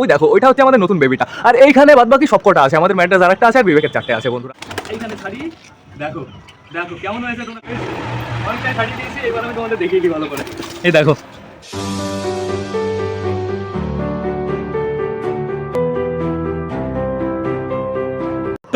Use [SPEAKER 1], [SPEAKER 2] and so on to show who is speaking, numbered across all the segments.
[SPEAKER 1] ওই দেখো ওইটা হচ্ছে আমাদের নতুন বেবিটা আর এইখানে বাদ বাকি সবকটা আছে আমাদের ম্যাট্রেস আর একটা আছে আর বিবেকের চারটে আছে বন্ধুরা। এইখানে শাড়ি দেখো দেখো কেমন হয়েছে তোমরা অনেকটাই শাড়ি দিয়েছি এবার আমি তোমাদের দেখিয়ে দিই ভালো করে। এই দেখো।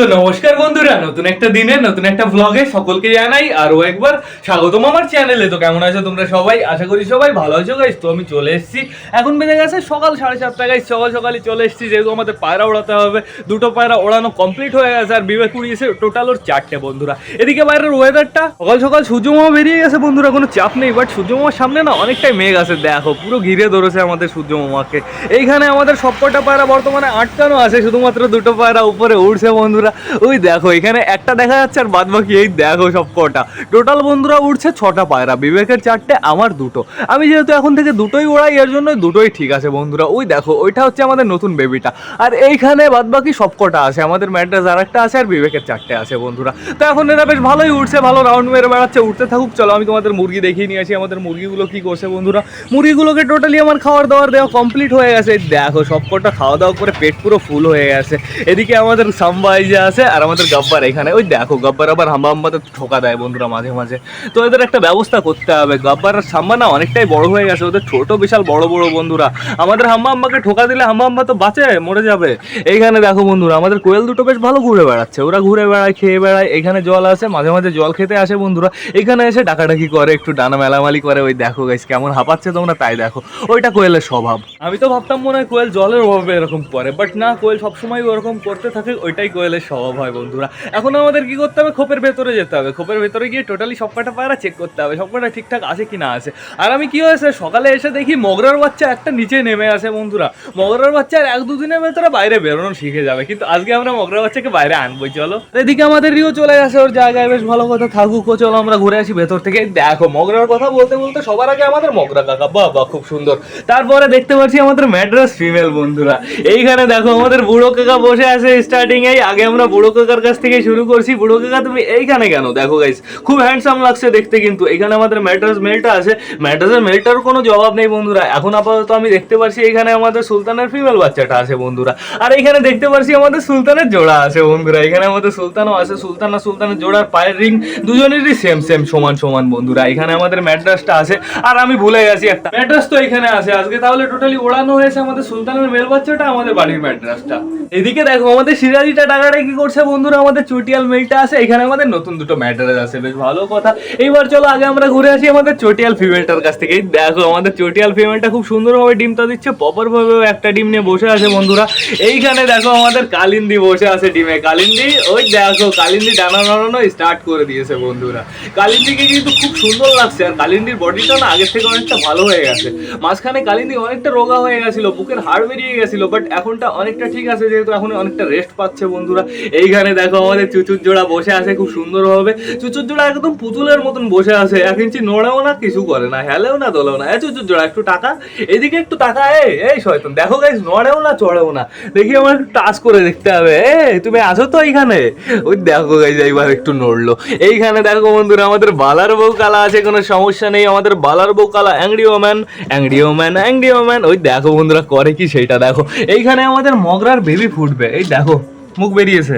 [SPEAKER 1] তো নমস্কার বন্ধুরা, নতুন একটা দিনে, নতুন একটা ব্লগে সকলকে জানাই আরও একবার স্বাগতম আমার চ্যানেলে তো কেমন আছো তোমরা সবাই? আশা করি সবাই ভালো আছো গাইস তো আমি চলে এসেছি। এখন বেজে গেছে সকাল সাড়ে সাতটা গাইস সকাল সকালই চলে এসেছি, যেহেতু আমাদের পায়রা ওড়াতে হবে। দুটো পায়রা ওড়ানো কমপ্লিট হয়ে গেছে আর বিবেক উড়িয়েছে টোটাল ওর চারটে বন্ধুরা। এদিকে বাইরের ওয়েদারটা সকাল সকাল সূর্যমামা বেরিয়ে গেছে বন্ধুরা, কোনো চাপ নেই। বাট সূর্যমামার সামনে না অনেকটাই মেঘ আছে, দেখো, পুরো ঘিরে ধরেছে আমাদের সূর্যমামাকে এইখানে আমাদের সবকটা পায়রা বর্তমানে আটকানো আছে, শুধুমাত্র দুটো পায়রা উপরে উড়ছে বন্ধুরা। ওই দেখো, এখানে একটা দেখা যাচ্ছে আর বাদ বাকি এই দেখো সবকটা টোটাল বন্ধুরা উঠছে ছটা পায়রা, বিবেকের চারটে, আমার দুটো। আমি যেহেতু এখন থেকে দুটোই ওড়াই এর জন্য দুটোই ঠিক আছে বন্ধুরা। ওই দেখো, ওইটা হচ্ছে আমাদের নতুন বেবিটা আর এইখানে বাদ বাকি সবকটা আছে, আমাদের ম্যাট্রেস আর একটা আছে আর বিবেকের চারটে আছে বন্ধুরা। তো এখন এরা বেশ ভালোই উঠছে ভালো রাউন্ড মেরে বেড়াচ্ছে উঠতে থাকুক। চলো, আমি তোমাদের মুরগি দেখিয়ে নিয়ে আসি, আমাদের মুরগিগুলো কি করছে বন্ধুরা। মুরগিগুলোকে টোটালি আমার খাওয়ার দাওয়ার দেওয়া কমপ্লিট হয়ে গেছে। দেখো সবকটা খাওয়া দাওয়া করে পেট পুরো ফুল হয়ে গেছে। এদিকে আমাদের সাম্বা এই যে আছে আর আমাদের গাব্বার এখানে। ওই দেখো, গাব্বার আবার হাম্বা হাম্বাতে ঠোকা দেয় বন্ধুরা মাঝে মাঝে। তো এদের একটা ব্যবস্থা করতে হবে। গাব্বার সাম্বা না অনেকটাই বড় হয়ে গেছে। ওদের ছোট বিশাল বড় বড় বন্ধুরা। আমাদের হাম্বা হাম্বাকে ঠোকা দিলে হাম্বা হাম্বা তো বাঁচে, মরে যাবে। এইখানে দেখো বন্ধুরা, আমাদের কোয়েল দুটো বেশ ভালো ঘুরে বেড়াচ্ছে। ওরা ঘুরে বেড়ায়, খেয়ে বেড়ায়, এখানে জল আসে, মাঝে মাঝে জল খেতে আসে বন্ধুরা। এখানে এসে ডাকাডাকি করে, একটু ডানা মেলামালি করে। ওই দেখো গাইস কেমন হাঁপাচ্ছে তোমরা তাই দেখো। ওইটা কোয়েলের স্বভাব। আমি তো ভাবতাম মনে হয় কোয়েল জলের অভাবে এরকম করে বাট না, কোয়েল সবসময় ওরকম করতে থাকে, ওইটাই কোয়েলের হয় বন্ধুরা। এখন আমাদের কি করতে হবে? খোপের ভেতরে যেতে হবে। খোপের ভেতরে গিয়ে টোটালি সব কটা পায়রা চেক করতে হবে। সব কটা ঠিকঠাক আছে কি না আছে। আর আমি কি হয়েছে? সকালে এসে দেখি মগরার বাচ্চা একটা নিচে নেমে আসে বন্ধুরা। মগরার বাচ্চা এক দুদিনের ভেতরে বাইরে বেরোনো শিখে যাবে। কিন্তু আজকে আমরা মগরার বাচ্চাকে বাইরে চলো। এদিকে আমাদের রিও চলে আসে ওর জায়গায়। বেশ ভালো কথা। থাকুক চলো আমরা ঘুরে আসি ভেতর থেকে। দেখো, মগরার কথা বলতে বলতে সবার আগে আমাদের মগরা কাকা। বাহ বাহ, খুব সুন্দর। তারপরে দেখতে পাচ্ছি আমাদের ম্যাড্রাস ফিমেল বন্ধুরা। এইখানে দেখো আমাদের বুড়ো কাকা বসে আছে স্টার্টিং এই। আগে আমরা বুড়ো কাকার কাছ থেকে শুরু করছি। বুড়ো কাকা, তুমি এইখানে কেন? দেখো গাইস খুব হ্যান্ডসাম লাগছে দেখতে কিন্তু। এখানে আমাদের ম্যাড্রাস মেলটা আছে। ম্যাড্রাসের মেলটার কোনো জবাব নেই বন্ধুরা। এখন আপাতত আমি দেখতে পাচ্ছি এখানে আমাদের সুলতানের ফিমেল বাচ্চাটা আছে বন্ধুরা। আর এখানে দেখতে পাচ্ছি আমাদের সুলতানের জোড়া আছে বন্ধুরা। এখানে আমাদের সুলতানও আছে। সুলতান আর সুলতানের জোড়ার পায়ের রিং দুজনেরই সেম সেম সমান সমান বন্ধুরা। এখানে আমাদের ম্যাড্রাসটা আছে। আর আমি ভুলে গেছি একটা। ম্যাড্রাস তো এখানে আছে। আজকে তাহলে টোটালি ওড়ানো হয়েছে আমাদের সুলতানের মেল বাচ্চাটা, আমাদের বাড়ির ম্যাড্রাসটা এদিকে দেখো, আমাদের সিরাজিটা টাকাটা কি করছে বন্ধুরা? আমাদের চটিয়াল মেলটা আছে, এখানে আমাদের নতুন দুটো ম্যাড্রাস আছে বেশ ভালো কথা। এইবার চলো, আগে আমরা ঘুরে আসি আমাদের চটিয়াল ফিমেলটার কাছ থেকে। দেখো, আমাদের চটিয়াল ফিমেলটা খুব সুন্দরভাবে ডিমটা দিচ্ছে প্রপার ভাবে একটা ডিম নিয়ে বসে আছে বন্ধুরা। এইখানে দেখো, আমাদের কালিন্দি বসে আছে ডিমে। কালিন্দি, ওই দেখো, কালিন্দি ডানা নাড়ানো স্টার্ট করে দিয়েছে বন্ধুরা। কালিন্দিকে কিন্তু খুব সুন্দর লাগছে, আর কালিন্দির বডিটা না আগের থেকে অনেকটা ভালো হয়ে গেছে। মাঝখানে কালিন্দি অনেকটা রোগা হয়ে গেছিল, বুকের হাড় বেরিয়ে গেছিল বাট এখনটা অনেকটা ঠিক আছে, যেহেতু এখন অনেকটা রেস্ট পাচ্ছে বন্ধুরা। এইখানে দেখো আমাদের চুচুর জোড়া বসে আছে, খুব সুন্দর হবে। চুচুর জোড়া একদম পুতুলের মতন বসে আছে। এক ইঞ্চি নড়েও না, কিছু করে না, হেলেও না, দোলেও না। এ চুচুর জোড়া, একটু টাকা। এদিকে একটু টাকা, এই এই শয়তান। দেখো গাইস নড়েও না, চড়েও না। দেখি আমার একটু টাচ করে দেখতে হবে। এ, তুমি আছো তো এইখানে? ওই দেখো গাইস এইবার একটু নড়লো। এইখানে দেখো বন্ধুরা, আমাদের বালার বউ কালা আছে, কোনো সমস্যা নেই। আমাদের বালার বউ কালা angry woman angry woman angry woman ওই দেখো বন্ধুরা, করে কি সেইটা দেখো। এইখানে আমাদের মগরার বেবি ফুটবে। এই দেখো। মুখ বেরিয়েছে।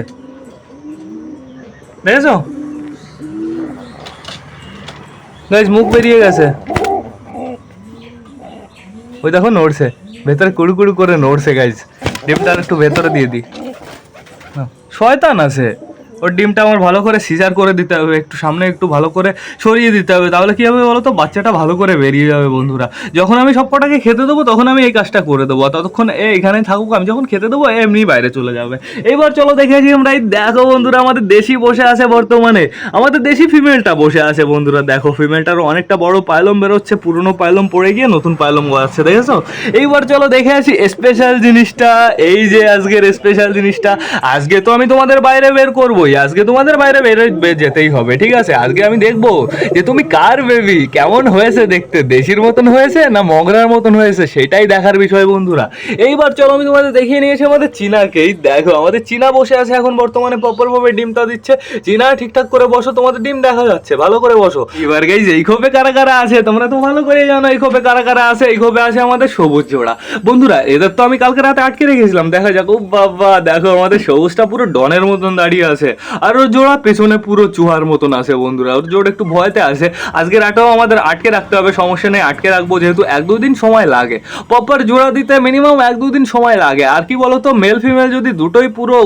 [SPEAKER 1] দেখেছ? গাইজ মুখ বেরিয়ে গেছে। ওই দেখো নড়ছে। ভেতরে কুড়ু কুড়ু করে নড়ছে গাইজ আর একটু ভেতরে দিয়ে দিই। শয়তান আছে। ওর ডিমটা আমার ভালো করে সিজার করে দিতে হবে, একটু সামনে একটু ভালো করে সরিয়ে দিতে হবে। তাহলে কী হবে বলো তো বাচ্চাটা ভালো করে বেরিয়ে যাবে বন্ধুরা। যখন আমি সব কটাকে খেতে দেবো, তখন আমি এই কাজটা করে দেবো। ততক্ষণ এ এখানে থাকুক, আমি যখন খেতে দেবো এমনি বাইরে চলে যাবে। এবার চলো দেখেছি আমরা এই দেখো বন্ধুরা, আমাদের দেশি বসে আছে বর্তমানে। আমাদের দেশি ফিমেলটা বসে আছে বন্ধুরা, দেখো। ফিমেলটারও অনেকটা বড় পায়লম বেরোচ্ছে, পুরনো পায়লম পড়ে গিয়ে নতুন পায়লম গড়াচ্ছে দেখেছ? এইবার চলো দেখে আসি স্পেশাল জিনিসটা, এই যে আজকের স্পেশাল জিনিসটা। আজকে তো আমি তোমাদের বাইরে বের করবোই। আজকে তোমাদের বাইরে বেরো বে- যেতেই হবে, ঠিক আছে? আজকে আমি দেখব যে তুমি কার বেবি কেমন হয়েছে দেখতে? দেশির মতন হয়েছে না মগরার মতন হয়েছে? সেটাই দেখার বিষয়, বন্ধুরা। এইবার চলো, আমি তোমাদের দেখিয়ে নিয়েছি আমাদের চীনাকেই। দেখো, আমাদের চীনা বসে আছে এখন, বর্তমানে প্রপার ভাবে ডিমটা দিচ্ছে। চীনা, ঠিকঠাক করে বসো, তোমাদের ডিম দেখা যাচ্ছে। ভালো করে বসো। এবার গাইজ এই খোপে কারা কারা আছে? তোমরা তো ভালো করে জানো, এই খোপে কারা কারা আছে। এই খোপে আছে আমাদের সবুজ জোড়া। বন্ধুরা, এদের তো আমি কালকে রাতে আটকে রেখেছিলাম। দেখা যাক ও বাবা, দেখো, আমাদের সবুজটা পুরো ডনের মতন দাঁড়িয়ে আছে। আর ওর জোড়া পেছনে পুরো চুহার মতন আছে বন্ধুরা। ওর জোড়া একটু ভয়তে আছে। আজকে রাতেও আমাদের আটকে রাখতে হবে, সমস্যা নেই, আটকে রাখব যেহেতু এক দুদিন সময় লাগে। প্রপার জোড়া দিতে মিনিমাম এক দুদিন সময় লাগে। আর কি বলতো মেল ফিমেল যদি দুটোই পুরো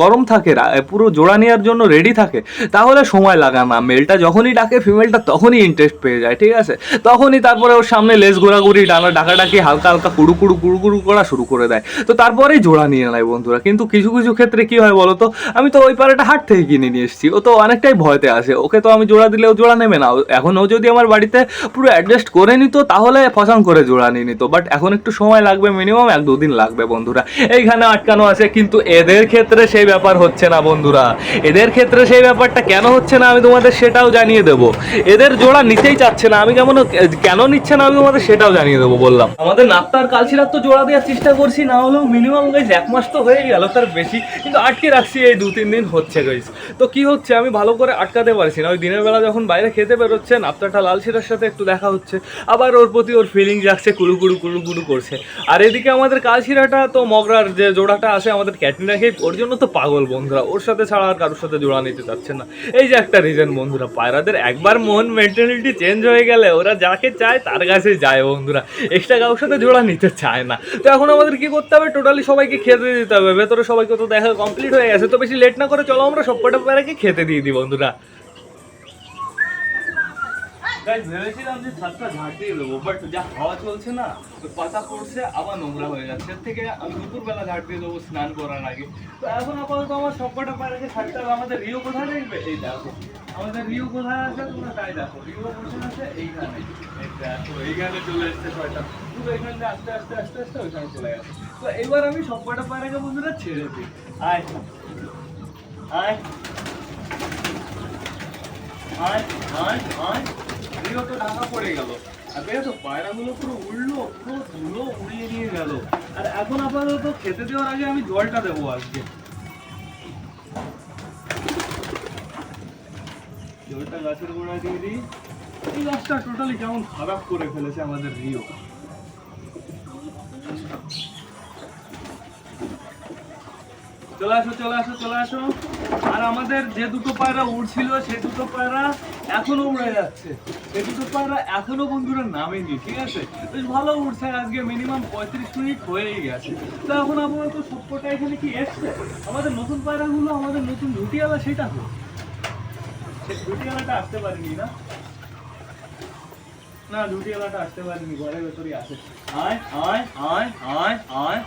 [SPEAKER 1] গরম থাকে পুরো জোড়া নেওয়ার জন্য রেডি থাকে, তাহলে সময় লাগে না। মেলটা যখনই ডাকে ফিমেলটা তখনই ইন্টারেস্ট পেয়ে যায়, ঠিক আছে? তখনই তারপরে ওর সামনে লেজ ঘোরাঘুরি, ডানা ডাকাডাকি, হালকা হালকা কুড়ু কুড়ু কুড়ু কুড়ু করা শুরু করে দেয়। তো তারপরেই জোড়া নিয়ে নেয় বন্ধুরা। কিন্তু কিছু কিছু ক্ষেত্রে কি হয় বলতো, আমি তো ওই পাড়াটা হাট থেকে কিনে নিয়ে এসেছি। ও তো অনেকটাই ভয়তে আসে ওকে তো আমি জোড়া দিলেও জোড়া নেবে না। এখন ও যদি আমার বাড়িতে পুরো অ্যাডজাস্ট করে নিত, তাহলে ফসাং করে জোড়া নিয়ে নিত। বাট এখন একটু সময় লাগবে মিনিমাম এক দুদিন লাগবে বন্ধুরা। এইখানে আটকানো আছে, কিন্তু এদের ক্ষেত্রে সেই ব্যাপার হচ্ছে না বন্ধুরা। এদের ক্ষেত্রে সেই ব্যাপারটা কেন হচ্ছে না আমি তোমাদের সেটাও জানিয়ে দেবো। এদের জোড়া নিতেই চাচ্ছে না। আমি কেমন, কেন নিচ্ছে না আমি তোমাদের সেটাও জানিয়ে দেবো, বললাম। আমাদের নাত্তার কালচিরাত তো জোড়া দেওয়ার চেষ্টা করছি, না হলেও মিনিমাম গাইজ এক মাস তো হয়ে গেল, তার বেশি। কিন্তু আটকে রাখছি এই দু তিন দিন হচ্ছে গাইজ তো কি হচ্ছে? আমি ভালো করে আটকাতে পারছি না। ওই দিনের বেলা যখন বাইরে খেতে বেরোচ্ছে নাপ্তাটা লাল শিরার সাথে একটু দেখা হচ্ছে। আবার ওর প্রতি ওর ফিলিং যাচ্ছে কুড়ু কুড়ু কুড়ু কুড়ু করছে। আর এদিকে আমাদের কালশিরাটা তো মগরার যে জোড়াটা আছে, আমাদের ক্যাটরিনা খেয়ে, ওর জন্য তো পাগল বন্ধুরা। ওর সাথে ছাড়া আর কারোর সাথে জোড়া নিতে চাচ্ছে না। এই যে একটা রিজন বন্ধুরা, পায়রাদের একবার মন মেন্টালিটি চেঞ্জ হয়ে গেলে ওরা যাকে চায়, তার কাছে যায় বন্ধুরা। এক্সট্রা কারোর সাথে জোড়া নিতে চায় না। তো এখন আমাদের কি করতে হবে? টোটালি সবাইকে খেতে দিতে হবে। ভেতরে সবাইকে তো দেখা কমপ্লিট হয়ে গেছে। তো বেশি লেট না করে চলো আমরা সবকটা প্যারাকে খেতে দিয়ে দিই, বন্ধুরা। ভেবেছিলাম যে ছাদটা দেবো বাট যা হাওয়া চলছে না, তো পাতা পড়ছে, আবার নোংরা হয়ে যাচ্ছে। থেকে আমি দুপুরবেলা ঝাড় দিয়ে দেবো স্নান করার আগে। তো এখন আপাতত আমার সবকটা আমাদের কোথায় দেখো। আমাদের কোথায় আছে? তোমরা তাই দেখো। আছে দেখো, এইখানে চলে আস্তে আস্তে আস্তে আস্তে ওইখানে চলে তো এবার আমি সবকটা বন্ধুরা ছেড়ে দিই। আয়। আয়। তো ঢাকা পড়ে গেল। দেখো তো পায়রাগুলো পুরো উড়লো, পুরো ধুলো উড়িয়ে নিয়ে গেল। আর এখন আপাতত খেতে দেওয়ার আগে আমি জলটা দেবো আজকে। জলটা গাছের গোড়ায় দিয়ে দিই। এই গাছটা টোটালি কেমন খারাপ করে ফেলেছে আমাদের রিও। চলে আসো চলে আসো চলে আসো। আর আমাদের যে দুটো পায়রা উড়ছিল, সে দুটো পায়রা এখনও উড়ে যাচ্ছে। সে দুটো পায়রা এখনও বন্ধুরা নামেনি, ঠিক আছে? বেশ ভালো উড়ছে, আজকে মিনিমাম পঁয়ত্রিশ মিনিট হয়েই গেছে। তো এখন আপাতত সবকটা এখানে কি এসছে? আমাদের নতুন পায়রাগুলো, আমাদের নতুন রুটিওয়ালা সেটা সে রুটিওয়ালাটা আসতে পারিনি না। না রুটিওয়ালাটা আসতে পারিনি, ঘরের ভেতরই আছে। আয় আয় আয় আয় আয়।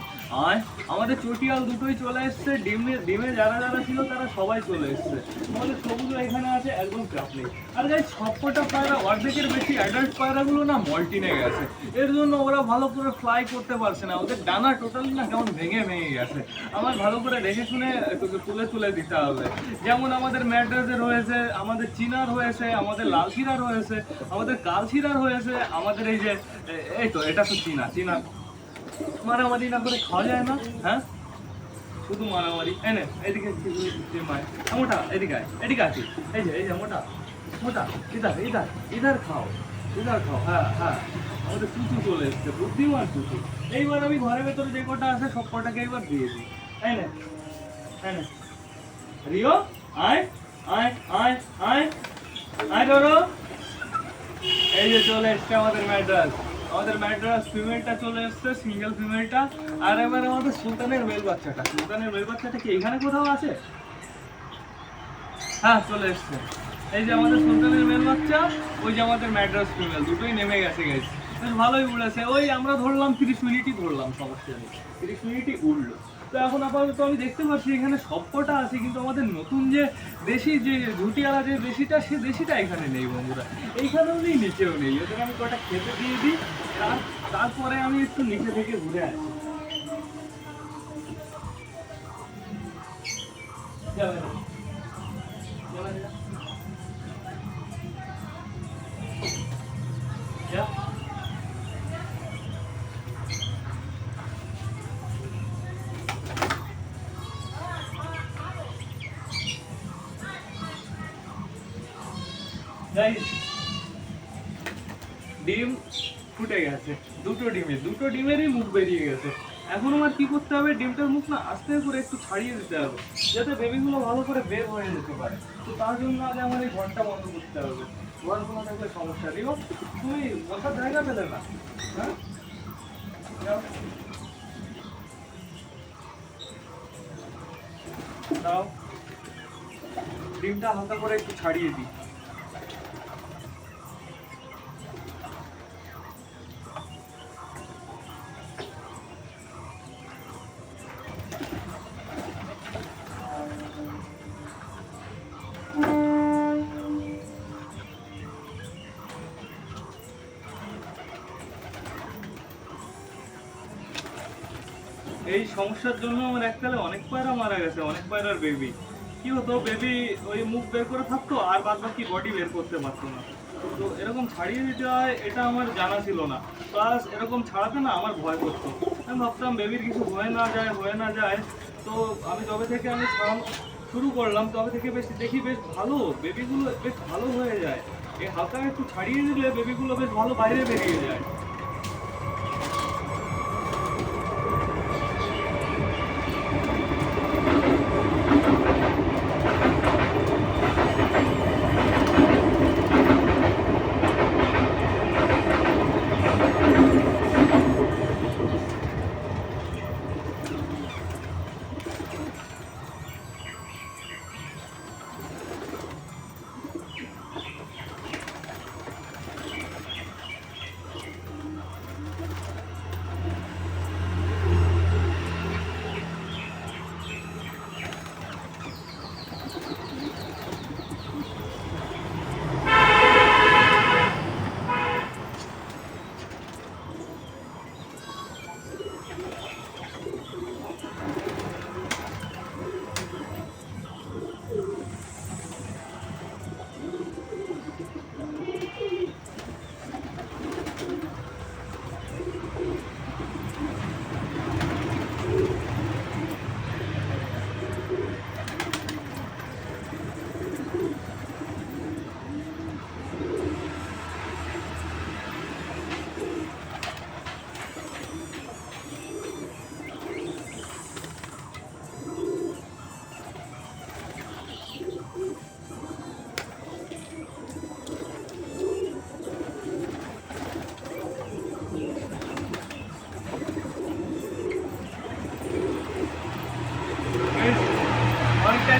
[SPEAKER 1] আয় আমাদের চটিয়াল দুটোই চলে এসছে, ডিমে ডিমে যারা যারা ছিল তারা সবাই চলে এসছে। আমাদের সবুজ এখানে আছে, একদম চাপলি আর গাই সবকটা পায়রা, অর্ধেকের বেশি অ্যাডাল্ট পায়রাগুলো না মল্টিনে গেছে। এর জন্য ওরা ভালো করে ফ্লাই করতে পারছে না। ওদের ডানা টোটালি না কেমন ভেঙে ভেঙে গেছে। আমার ভালো করে দেখে শুনে তোকে তুলে তুলে দিতে হবে। যেমন আমাদের ম্যাড্রাসে রয়েছে, আমাদের চিনার হয়েছে, আমাদের লালচিরার হয়েছে, আমাদের কালচিরার হয়েছে, আমাদের এই যে এই তো, এটা তো চীনা চীনা মারামারি না করে খাওয়া যায় না হ্যাঁ? শুধু মারামারি। এনে এদিকে মায় মোটা এদিকে আয় এদিকে আছি এই যে এই যে, মোটা মোটা, ইধার ইধার ইধার খাও ইধার খাও হ্যাঁ হ্যাঁ। আমাদের চুচু চলে এসছে, বুদ্ধিমান চুচু। এইবার আমি ঘরের ভেতরে যে কটা আছে, সব কটাকে এইবার দিয়ে দিই। এনে এনে রিও, আয় আয় আয় আয় আয় ধরো এই যে চলে এসছে আমাদের ম্যাড্রাস আমাদের ম্যাড্রাস ফিমেলটা চলে এসছে, সিঙ্গেল ফিমেলটা। আর এবার আমাদের সুলতানের মেল বাচ্চাটা। সুলতানের মেল বাচ্চাটা কি এখানে কোথাও আছে? হ্যাঁ চলে এসছে। এই যে আমাদের সুলতানের মেল বাচ্চা, ওই যে আমাদের ম্যাড্রাস ফিমেল, দুটোই নেমে গেছে গেছে বেশ ভালোই উড়েছে। ওই আমরা ধরলাম তিরিশ মিনিটই ধরলাম, সমস্যা নেই। তিরিশ মিনিটই উড়লো। তো এখন আপাতত আমি দেখতে পাচ্ছি এখানে সবকটা আছে, কিন্তু আমাদের নতুন যে দেশি যে ঘুটিয়ালা যে দেশিটা, সে দেশিটা এখানে নেই বন্ধুরা। এইখানেও নেই, নিচেও নেই। ওদের আমি কটা খেতে দিয়ে দিই, তার তারপরে আমি একটু নিচে থেকে ঘুরে আসি। যাবে না। দুটো ডিমে দুটো ডিমেরই মুখ বেরিয়ে গেছে। এখন আমার কি করতে হবে? ডিমটার মুখ না আস্তে করে একটু ছাড়িয়ে দিতে হবে, যাতে বেবিগুলো ভালো করে বের হয়ে যেতে পারে। তো তার জন্য আগে আমার এই ঘরটা বন্ধ করতে হবে। ঘর কোনো থাকলে সমস্যা। দিও তুমি বসার জায়গা পেলে না। হ্যাঁ। দাও। ডিমটা হালকা করে একটু ছাড়িয়ে দিই। এই সমস্যার জন্য আমার এককালে অনেক পায়রা মারা গেছে, অনেক পায়রার বেবি কি হতো বেবি ওই মুখ বের করে থাকতো, আর বাদ বাকি বডি বের করতে পারতো না। তো এরকম ছাড়িয়ে দিতে হয়, এটা আমার জানা ছিল না। প্লাস এরকম ছাড়াতে না আমার ভয় করতো। আমি ভাবতাম বেবির কিছু হয়ে না যায়, হয়ে না যায়। তো আমি তবে থেকে আমি ছাড়ানো শুরু করলাম, তবে থেকে বেশ দেখি বেশ ভালো বেবিগুলো বেশ ভালো হয়ে যায়। এই হালকা একটু ছাড়িয়ে দিলে বেবিগুলো বেশ ভালো বাইরে বেরিয়ে যায়।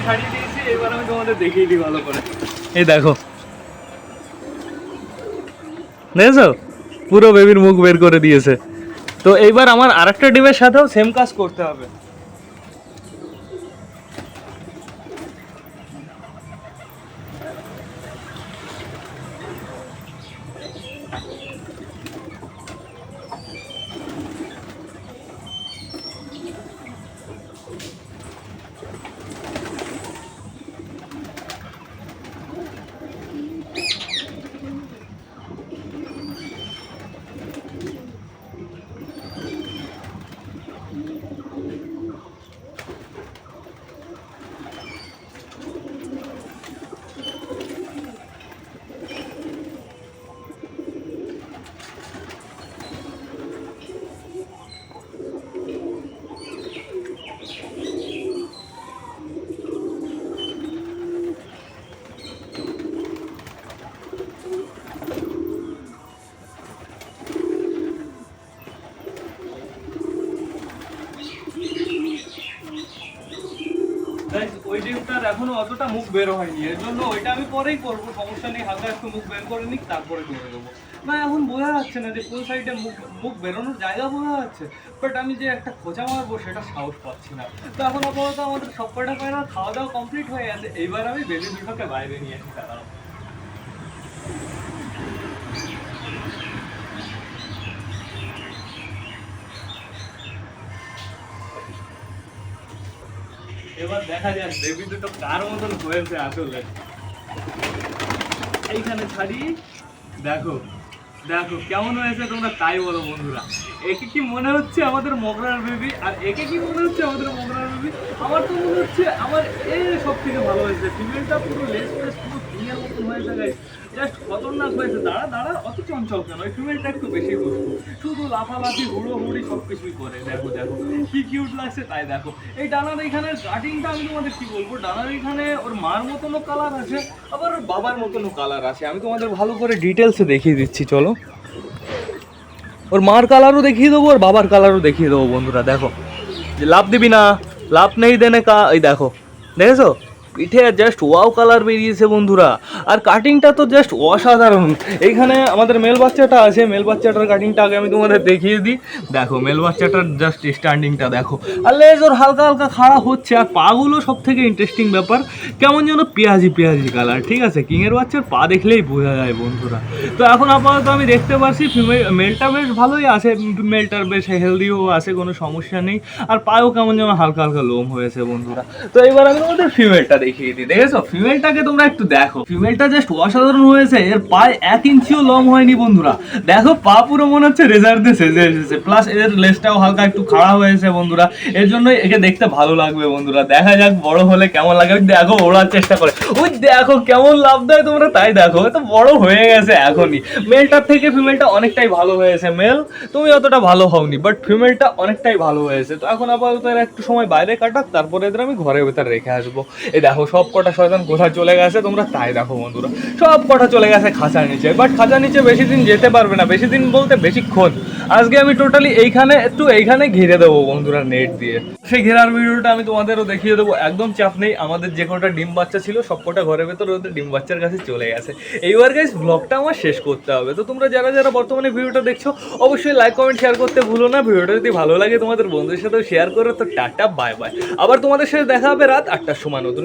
[SPEAKER 1] ছাড়িয়ে দেখো। দেখেছ? পুরো বেবির মুখ বের করে দিয়েছে। তো এইবার আমার আরেকটা ডিমের সাথেও সেম কাজ করতে হবে Guys, ওই ডিমটার এখনও অতটা মুখ বের হয়নি। এর জন্য ওইটা আমি পরেই করব। সমস্যা নেই হালকা একটু মুখ বের করে নিক, তারপরে করে দেবো না, এখন বোঝা যাচ্ছে না যে কোন সাইডে মুখ মুখ বেরোনোর জায়গা বোঝা যাচ্ছে। বাট আমি যে একটা খোঁজা মারবো, সেটা সাহস পাচ্ছি না। তো এখন আপাতত আমাদের সব কটা পায়রা খাওয়া দাওয়া কমপ্লিট হয়ে গেছে। এইবার আমি বেবি দুটোকে বাইরে নিয়ে আসি দাঁড়াও এবার দেখা যাক বেবি দুটো কার মতন হয়েছে আসলে এইখানে ছাড়ি, দেখো দেখো, কেমন হয়েছে তোমরা তাই বলো বন্ধুরা। একে কি মনে হচ্ছে আমাদের মগরার বেবি? আর একে কি মনে হচ্ছে আমাদের মগরার বেবি? আমার তো মনে হচ্ছে আমার এ সব থেকে ভালো হয়েছে। ফিমেলটা পুরো লেস ফেস পুরো ক্লিয়ার মতন হয়েছে, guys। জাস্ট খতরনাক হয়েছে। দাঁড়া দাঁড়া, অত চঞ্চল কেন? একটু বেশি শুধু লাফালাফি সব কিছুই করে। দেখো দেখো। কি কিউট লাগছে তাই দেখো। এই ডানার এখানে কাটিংটা আমি তোমাদের কি বলব? ডানার এখানে ওর মার মতনও কালার আছে, আবার ওর বাবার মতনও কালার আছে। আমি তোমাদের ভালো করে ডিটেলসে দেখিয়ে দিচ্ছি, চলো। ওর মার কালারও দেখিয়ে দেবো, ওর বাবার কালারও দেখিয়ে দেবো, বন্ধুরা। দেখো। যে লাভ দিবি না লাভ নেই দেনে কা এই দেখো। দেখেছ? পিঠে জাস্ট ওয়াও কালার বেরিয়েছে বন্ধুরা। আর কাটিংটা তো জাস্ট অসাধারণ। এইখানে আমাদের মেল বাচ্চাটা আছে মেল বাচ্চাটার কাটিংটা আগে আমি তোমাদের দেখিয়ে দিই। দেখো মেল বাচ্চাটার জাস্ট স্ট্যান্ডিংটা দেখো। আর লেজ ওর হালকা হালকা খাড়া হচ্ছে, আর পাগুলো সব থেকে ইন্টারেস্টিং ব্যাপার। কেমন যেন পেঁয়াজি পেঁয়াজি কালার ঠিক আছে? কিংয়ের বাচ্চার পা দেখলেই বোঝা যায় বন্ধুরা। তো এখন আপাতত আমি দেখতে পাচ্ছি ফিমেল মেলটা বেশ ভালোই আছে মেলটার বেশ হেলদিও আছে, কোনো সমস্যা নেই। আর পায়েও কেমন যেন হালকা হালকা লোম হয়েছে বন্ধুরা। তো এবার আমি তোমাদের ফিমেলটা দেখিয়ে দিই। দেখেছ? ফিমেলটাকে তোমরা একটু দেখো। ফিমেলটা জাস্ট অসাধারণ হয়েছে। এর পায়ে এক ইঞ্চিও লম হয়নি, বন্ধুরা। দেখো, পা পুরো মনে হচ্ছে রেজাল্ট দিয়ে সেজে এসেছে প্লাস এর লেজটাও হালকা একটু খাড়া হয়েছে, বন্ধুরা। এর জন্যই একে দেখতে ভালো লাগবে, বন্ধুরা। দেখা যাক, বড় হলে কেমন লাগে। দেখো, ওড়ার চেষ্টা করে। ওই দেখো, কেমন লাভ দেয় তোমরা, তাই দেখো। তো বড় হয়ে গেছে এখনই। মেলটার থেকে ফিমেলটা অনেকটাই ভালো হয়েছে মেল তুমি অতটা ভালো হওনি বাট ফিমেলটা অনেকটাই ভালো হয়েছে। তো এখন আপাতত একটু সময় বাইরে কাটাক, তারপরে এদের আমি ঘরের ভেতর রেখে আসব। এই দেখো সব কটা শয়তান কোথায় চলে গেছে তোমরা তাই দেখো বন্ধুরা। সব কটা চলে গেছে খাঁচার নিচে বাট খাঁচার নিচে বেশি দিন যেতে পারবে না, বেশি দিন বলতে বেশিক্ষণ আজকে আমি টোটালি এইখানে, একটু এইখানে ঘিরে দেবো বন্ধুরা নেট দিয়ে। সেই ঘেরার ভিডিওটা আমি তোমাদেরও দেখিয়ে দেবো, একদম চাপ নেই। আমাদের যে কোনোটা ডিম বাচ্চা ছিল, সব কটা ঘরের ভেতর ওদের ডিম বাচ্চার কাছে চলে গেছে। এইবার গাইস ব্লগটা আমার শেষ করতে হবে। তো তোমরা যারা যারা বর্তমানে ভিডিওটা দেখছ, অবশ্যই লাইক কমেন্ট শেয়ার করতে ভুলো না। ভিডিওটা যদি ভালো লাগে তোমাদের বন্ধুদের সাথেও শেয়ার করো, তো টাটা বাই বাই আবার তোমাদের সাথে দেখা হবে রাত আটটার সময় নতুন